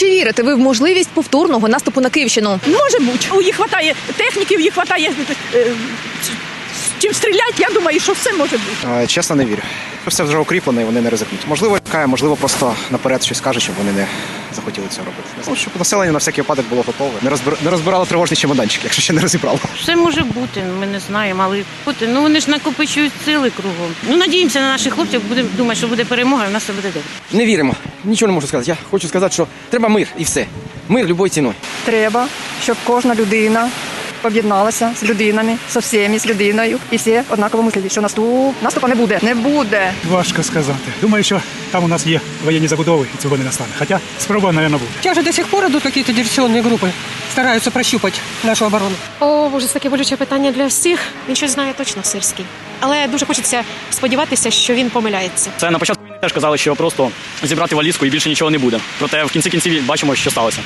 Чи вірите ви в можливість повторного наступу на Київщину? Може бути. У їх вистачає техніки, у їх вистачає е, чим стріляти. Я думаю, що все може бути. Е, Чесно, не вірю. Все вже укріплено і вони не ризикнуть. Можливо, чекає, можливо, просто наперед щось каже, щоб вони не захотіли цього робити. Ну, щоб населення на всякий випадок було готове. Не розбир... не розбирало тривожний чемоданчик, якщо ще не розібрало. Все може бути, ми не знаємо, але бути. Ну вони ж накопичують сили кругом. Ну надіємося на наших хлопців, будемо думати, що буде перемога, і в нас все буде добре. Не віримо. Нічого не можу сказати. Я хочу сказати, що треба мир і все. Мир любою ціною. Треба, щоб кожна людина об'єдналася з людинами, з всіми, з людиною, і всі однаково мислили, що наступ наступу не буде. Не буде. Важко сказати. Думаю, що там у нас є воєнні забудови, і цього не настане. Хоча спроба, мабуть, буде. Сейчас же до сих пор идут какие-то диверсионные группы, стараются прощупать нашу оборону. О, боже, це таке болюче питання для всіх. Він щось знає точно сирський. Але дуже хочеться сподіватися, що він помиляється. Це на початку теж казали, що просто зібрати валізку і більше нічого не буде. Проте в кінці кінців бачимо, що сталося.